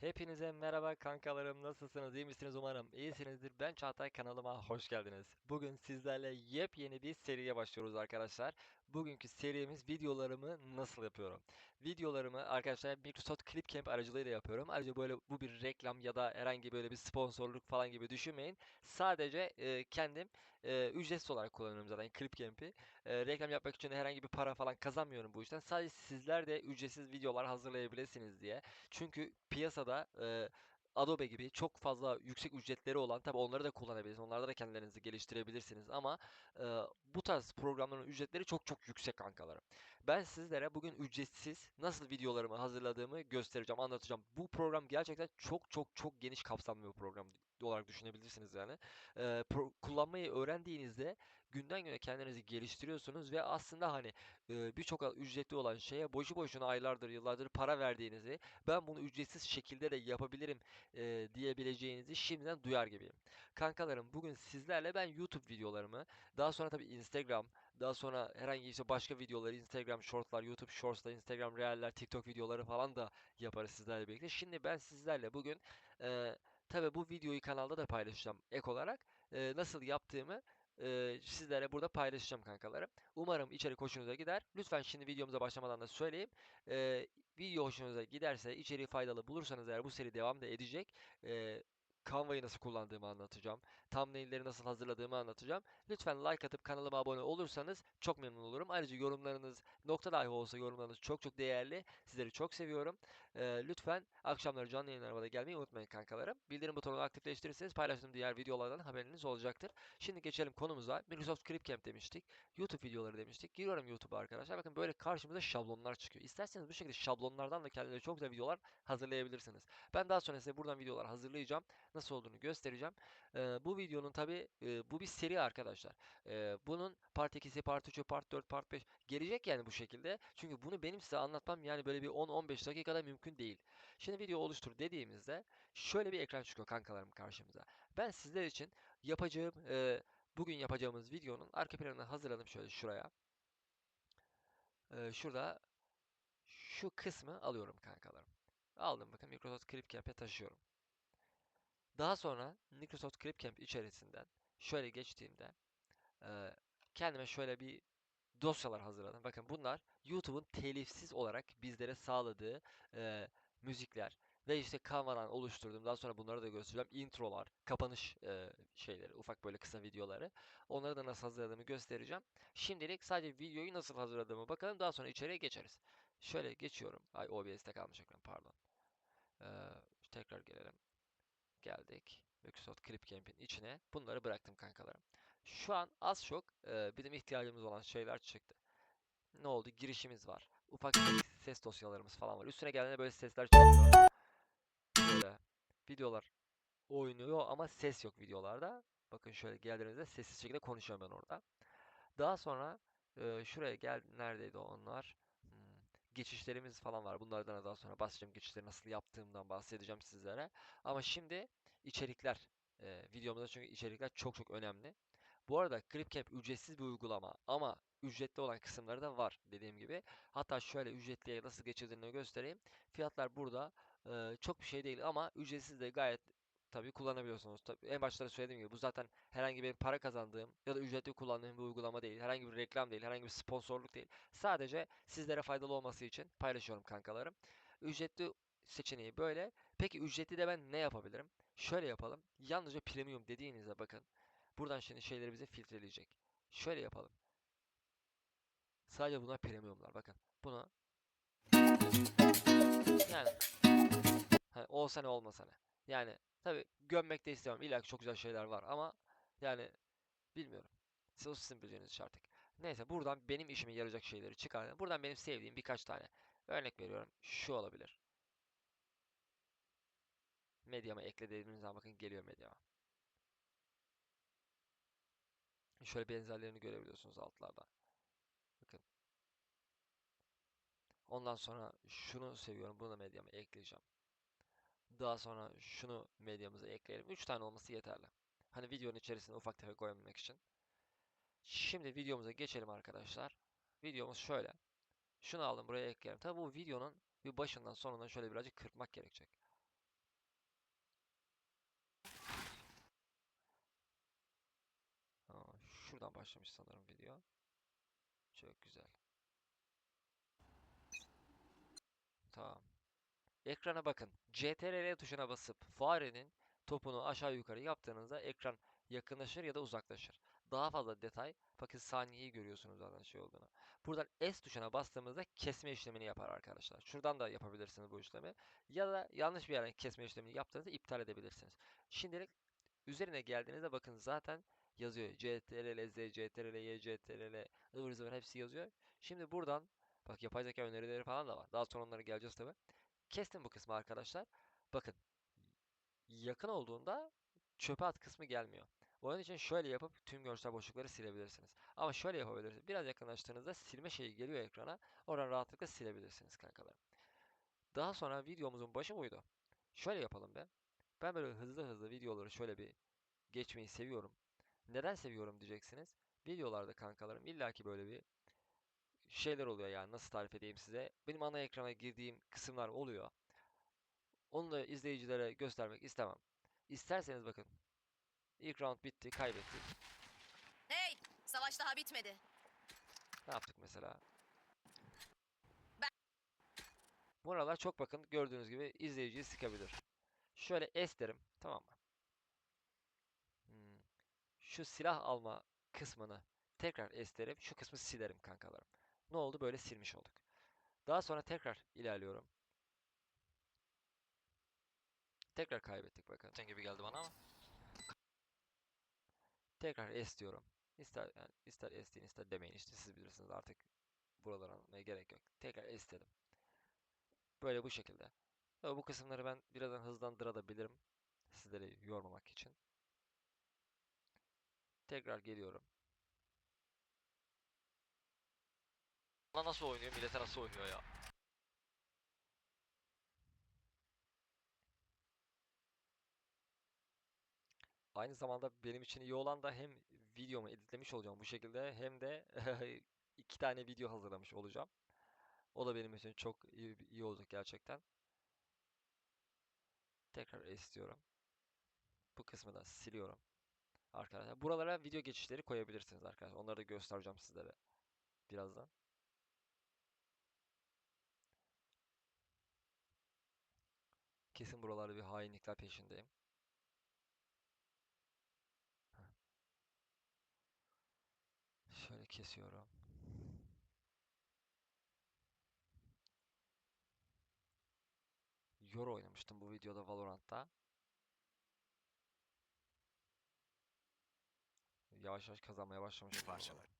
Hepinize merhaba kankalarım nasılsınız iyi misiniz umarım? İyisinizdir. Ben Çağatay kanalıma hoş geldiniz. Bugün sizlerle yepyeni bir seriye başlıyoruz arkadaşlar. Bugünkü serimiz videolarımı nasıl yapıyorum? Videolarımı arkadaşlar Microsoft Clipcamp aracılığıyla yapıyorum Ayrıca böyle bu bir reklam ya da herhangi böyle bir sponsorluk falan gibi düşünmeyin Sadece e, kendim e, ücretsiz olarak kullanıyorum zaten Clipcamp'i e, Reklam yapmak için herhangi bir para falan kazanmıyorum bu işten Sadece sizler de ücretsiz videolar hazırlayabilirsiniz diye çünkü piyasada e, Adobe gibi çok fazla yüksek ücretleri olan tabi onları da kullanabilirsiniz. Onlarda da kendilerinizi geliştirebilirsiniz ama e, bu tarz programların ücretleri çok çok yüksek kankalarım. Ben sizlere bugün ücretsiz nasıl videolarımı hazırladığımı göstereceğim, anlatacağım. Bu program gerçekten çok çok çok geniş kapsamlı bir program olarak düşünebilirsiniz yani. E, pro- kullanmayı öğrendiğinizde günden güne kendinizi geliştiriyorsunuz ve aslında hani e, birçok ücretli olan şeye boşu boşuna aylardır, yıllardır para verdiğinizi ben bunu ücretsiz şekilde de yapabilirim e, diyebileceğinizi şimdiden duyar gibiyim. Kankalarım bugün sizlerle ben YouTube videolarımı, daha sonra tabii Instagram, daha sonra herhangi işte başka videoları, Instagram Shorts'lar, YouTube Shorts'lar, Instagram Reel'ler, TikTok videoları falan da yaparız sizlerle birlikte. Şimdi ben sizlerle bugün e, tabii bu videoyu kanalda da paylaşacağım ek olarak. E, nasıl yaptığımı e, sizlere burada paylaşacağım kankalarım. Umarım içerik hoşunuza gider. Lütfen şimdi videomuza başlamadan da söyleyeyim. E, Video hoşunuza giderse, içeriği faydalı bulursanız eğer bu seri devam da edecek. Ee, Canva'yı nasıl kullandığımı anlatacağım. Thumbnail'leri nasıl hazırladığımı anlatacağım. Lütfen like atıp kanalıma abone olursanız çok memnun olurum. Ayrıca yorumlarınız nokta dahi olsa yorumlarınız çok çok değerli. Sizleri çok seviyorum. Ee, lütfen akşamları canlı yayınlarıma da gelmeyi unutmayın kankalarım. Bildirim butonunu aktifleştirirseniz paylaştığım diğer videolardan haberiniz olacaktır. Şimdi geçelim konumuza. Microsoft Clipcamp demiştik. YouTube videoları demiştik. Giriyorum YouTube'a arkadaşlar. Bakın böyle karşımıza şablonlar çıkıyor. İsterseniz bu şekilde şablonlardan da kendinize çok güzel videolar hazırlayabilirsiniz. Ben daha sonra size buradan videolar hazırlayacağım. Nasıl olduğunu göstereceğim. Ee, bu videonun tabi bu bir seri arkadaşlar. Ee, bunun part 2'si, part 3'ü, part 4, part 5 gelecek yani bu şekilde. Çünkü bunu benim size anlatmam yani böyle bir 10-15 dakikada mümkün değil. Şimdi video oluştur dediğimizde şöyle bir ekran çıkıyor kankalarım karşımıza. Ben sizler için yapacağım e, bugün yapacağımız videonun arka planını hazırladım şöyle şuraya. Şurada şu kısmı alıyorum kankalarım. Aldım bakın Microsoft Clipcamp'e taşıyorum. Daha sonra Microsoft Clipcamp içerisinden şöyle geçtiğimde e, kendime şöyle bir dosyalar hazırladım. Bakın bunlar YouTube'un telifsiz olarak bizlere sağladığı e, müzikler ve işte Canva'dan oluşturduğum daha sonra bunları da göstereceğim. Introlar, kapanış e, şeyleri, ufak böyle kısa videoları. Onları da nasıl hazırladığımı göstereceğim. Şimdilik sadece videoyu nasıl hazırladığımı bakalım. Daha sonra içeriye geçeriz. Şöyle geçiyorum. Ay OBS'te kalmış ekran pardon. Ee, tekrar gelelim. Geldik. Microsoft Clipcamp'in içine bunları bıraktım kankalarım. Şu an az çok e, bizim ihtiyacımız olan şeyler çıktı. Ne oldu? Girişimiz var. Ufak ses dosyalarımız falan var. Üstüne geldiğinde böyle sesler çıkıyor. Videolar oynuyor ama ses yok videolarda. Bakın şöyle geldiğinizde sessiz şekilde konuşuyorum ben orada. Daha sonra e, şuraya gel neredeydi onlar? Geçişlerimiz falan var. Bunlardan da daha sonra bahsedeceğim. Geçişleri nasıl yaptığımdan bahsedeceğim sizlere. Ama şimdi içerikler e, videomuzda çünkü içerikler çok çok önemli. Bu arada Clipcamp ücretsiz bir uygulama ama ücretli olan kısımları da var dediğim gibi. Hatta şöyle ücretliye nasıl geçirdiğini göstereyim. Fiyatlar burada e, çok bir şey değil ama ücretsiz de gayet tabii kullanabiliyorsunuz. Tabii en başta da söylediğim gibi bu zaten herhangi bir para kazandığım ya da ücretli kullandığım bir uygulama değil. Herhangi bir reklam değil, herhangi bir sponsorluk değil. Sadece sizlere faydalı olması için paylaşıyorum kankalarım. Ücretli seçeneği böyle. Peki ücretli de ben ne yapabilirim? Şöyle yapalım. Yalnızca premium dediğinizde bakın. Buradan şimdi şeyleri bize filtreleyecek. Şöyle yapalım. Sadece bunlar premiumlar. Bakın. Bunu yani hani olsa ne olmasa ne. Yani tabi gömmek de istemem. İlla çok güzel şeyler var ama yani bilmiyorum. Siz o sizin bileceğiniz artık. Neyse buradan benim işime yarayacak şeyleri çıkardım. Buradan benim sevdiğim birkaç tane. Örnek veriyorum. Şu olabilir. Medyama ekle dediğimiz zaman bakın geliyor medyama. Şöyle benzerlerini görebiliyorsunuz altlarda. Bakın. Ondan sonra şunu seviyorum. Bunu da medyama ekleyeceğim daha sonra şunu medyamıza ekleyelim. 3 tane olması yeterli. Hani videonun içerisine ufak tefek koyabilmek için. Şimdi videomuza geçelim arkadaşlar. Videomuz şöyle. Şunu aldım buraya ekleyelim. Tabi bu videonun bir başından sonuna şöyle birazcık kırpmak gerekecek. Şuradan başlamış sanırım video. Çok güzel. Tamam. Ekrana bakın. CTRL tuşuna basıp farenin topunu aşağı yukarı yaptığınızda ekran yakınlaşır ya da uzaklaşır. Daha fazla detay, bakın saniyeyi görüyorsunuz zaten şey olduğunu. Buradan S tuşuna bastığımızda kesme işlemini yapar arkadaşlar. Şuradan da yapabilirsiniz bu işlemi. Ya da yanlış bir yerden kesme işlemini yaptığınızda iptal edebilirsiniz. Şimdilik üzerine geldiğinizde bakın zaten yazıyor. CTRL Z, CTRL Y, CTRL ıvır zıvır hepsi yazıyor. Şimdi buradan bak yapay zeka önerileri falan da var. Daha sonra onlara geleceğiz tabi. Kestim bu kısmı arkadaşlar. Bakın yakın olduğunda çöpe at kısmı gelmiyor. Onun için şöyle yapıp tüm görsel boşlukları silebilirsiniz. Ama şöyle yapabilirsiniz. Biraz yakınlaştığınızda silme şeyi geliyor ekrana. Oradan rahatlıkla silebilirsiniz kankalarım. Daha sonra videomuzun başı buydu. Şöyle yapalım be. Ben böyle hızlı hızlı videoları şöyle bir geçmeyi seviyorum. Neden seviyorum diyeceksiniz. Videolarda kankalarım illaki böyle bir şeyler oluyor yani nasıl tarif edeyim size. Benim ana ekrana girdiğim kısımlar oluyor. Onu da izleyicilere göstermek istemem. İsterseniz bakın. İlk round bitti, kaybettik. Hey! Savaş daha bitmedi. Ne yaptık mesela? Buralar çok bakın gördüğünüz gibi izleyiciyi sıkabilir. Şöyle S derim, tamam mı? Hmm. Şu silah alma kısmını tekrar S derim, şu kısmı silerim kankalarım. Ne oldu? Böyle silmiş olduk. Daha sonra tekrar ilerliyorum. Tekrar kaybettik bakın. Sen gibi geldi bana ama. Tekrar S diyorum. İster yani ister S deyin ister demeyin işte siz bilirsiniz artık buraları anlatmaya gerek yok. Tekrar S dedim. Böyle bu şekilde. Ve bu kısımları ben birazdan hızlandırabilirim. Sizleri yormamak için. Tekrar geliyorum. Bana nasıl oynuyor, millete nasıl oynuyor ya? Aynı zamanda benim için iyi olan da hem videomu editlemiş olacağım bu şekilde hem de iki tane video hazırlamış olacağım. O da benim için çok iyi, iyi olacak gerçekten. Tekrar istiyorum. Bu kısmı da siliyorum. Arkadaşlar buralara video geçişleri koyabilirsiniz arkadaşlar. Onları da göstereceğim sizlere birazdan. Kesin buralarda bir hainlikler peşindeyim. Şöyle kesiyorum. Euro oynamıştım bu videoda Valorant'ta. Yavaş yavaş kazanmaya başlamışım. Parçalar.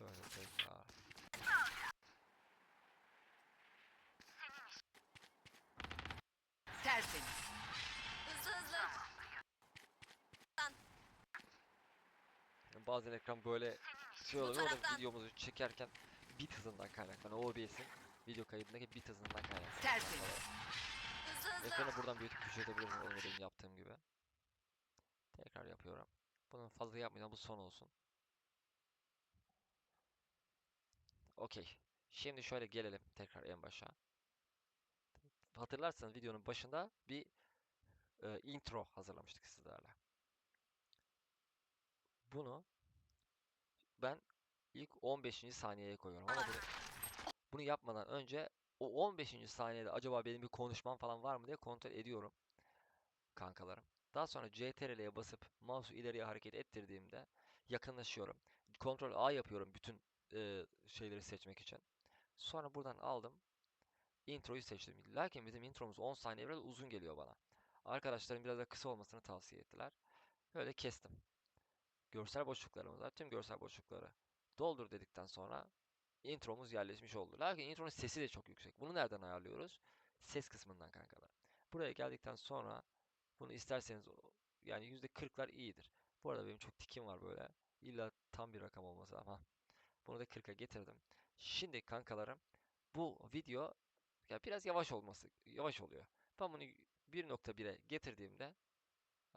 Şöyle tekrar. Tertemiz. Hızlı hızlı. Bazen ekran böyle şey oluyor. Orada videomuzu çekerken bit hızından kaynaklanıyor. OBS'in video kaydındaki bit hızından kaynaklanıyor. Hızlı. Ekranı buradan büyütüp küçültebilirim onu benim yaptığım gibi. Tekrar yapıyorum. Bunu fazla yapmayacağım. Bu son olsun. Okey. Şimdi şöyle gelelim tekrar en başa. Hatırlarsanız videonun başında bir e, intro hazırlamıştık sizlerle. Bunu ben ilk 15. saniyeye koyuyorum ama bunu, bunu yapmadan önce o 15. saniyede acaba benim bir konuşmam falan var mı diye kontrol ediyorum kankalarım. Daha sonra CTRL'ye basıp mouse'u ileriye hareket ettirdiğimde yakınlaşıyorum. Kontrol A yapıyorum bütün e, şeyleri seçmek için. Sonra buradan aldım. Introyu seçtim. Lakin bizim intromuz 10 saniye biraz uzun geliyor bana. Arkadaşlarım biraz da kısa olmasını tavsiye ettiler. Böyle kestim. Görsel boşluklarımız var. Tüm görsel boşlukları doldur dedikten sonra intromuz yerleşmiş oldu. Lakin intronun sesi de çok yüksek. Bunu nereden ayarlıyoruz? Ses kısmından kankalar. Buraya geldikten sonra bunu isterseniz yani %40'lar iyidir. Bu arada benim çok tikim var böyle. İlla tam bir rakam olması ama bunu da 40'a getirdim. Şimdi kankalarım bu video ya biraz yavaş olması yavaş oluyor. Ben bunu 1.1'e getirdiğimde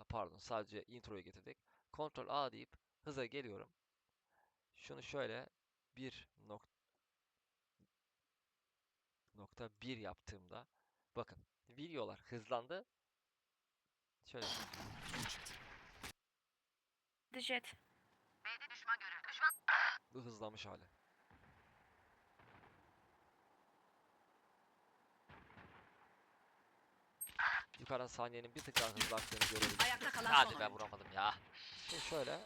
pardon sadece introyu getirdik. Ctrl A deyip hıza geliyorum. Şunu şöyle 1. nok- 1.1 yaptığımda bakın videolar hızlandı. Şöyle Jet. Bu hızlanmış hali. Yukarıdan saniyenin bir tık daha hızlı aktığını görebiliriz. Ayakta kalan Hadi be vuramadım ya. Şimdi şöyle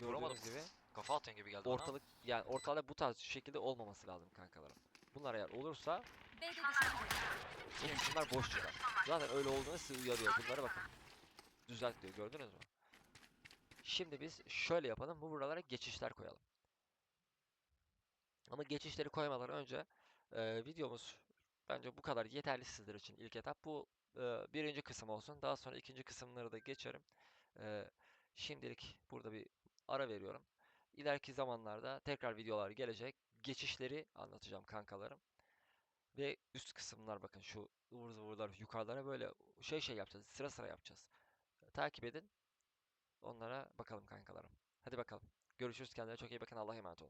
Vuramadım. gibi Kafa atıyorsun gibi geldi bana. ortalık yani ortalıkta bu tarz şekilde olmaması lazım kankalarım. Bunlar eğer olursa B'de düşman görüldü. bu kısımlar boş çıkar. Zaten öyle olduğunu size uyarıyor. Bunlara bakın. Düzelt diyor gördünüz mü? Şimdi biz şöyle yapalım. Bu buralara geçişler koyalım. Ama geçişleri koymadan önce e, videomuz bence bu kadar yeterli sizler için ilk etap. Bu e, birinci kısım olsun. Daha sonra ikinci kısımları da geçerim. E, şimdilik burada bir ara veriyorum. İleriki zamanlarda tekrar videolar gelecek. Geçişleri anlatacağım kankalarım. Ve üst kısımlar bakın şu ıvır zıvırlar yukarılara böyle şey şey yapacağız. Sıra sıra yapacağız. Takip edin. Onlara bakalım kankalarım. Hadi bakalım. Görüşürüz kendine çok iyi bakın. Allah'a emanet olun.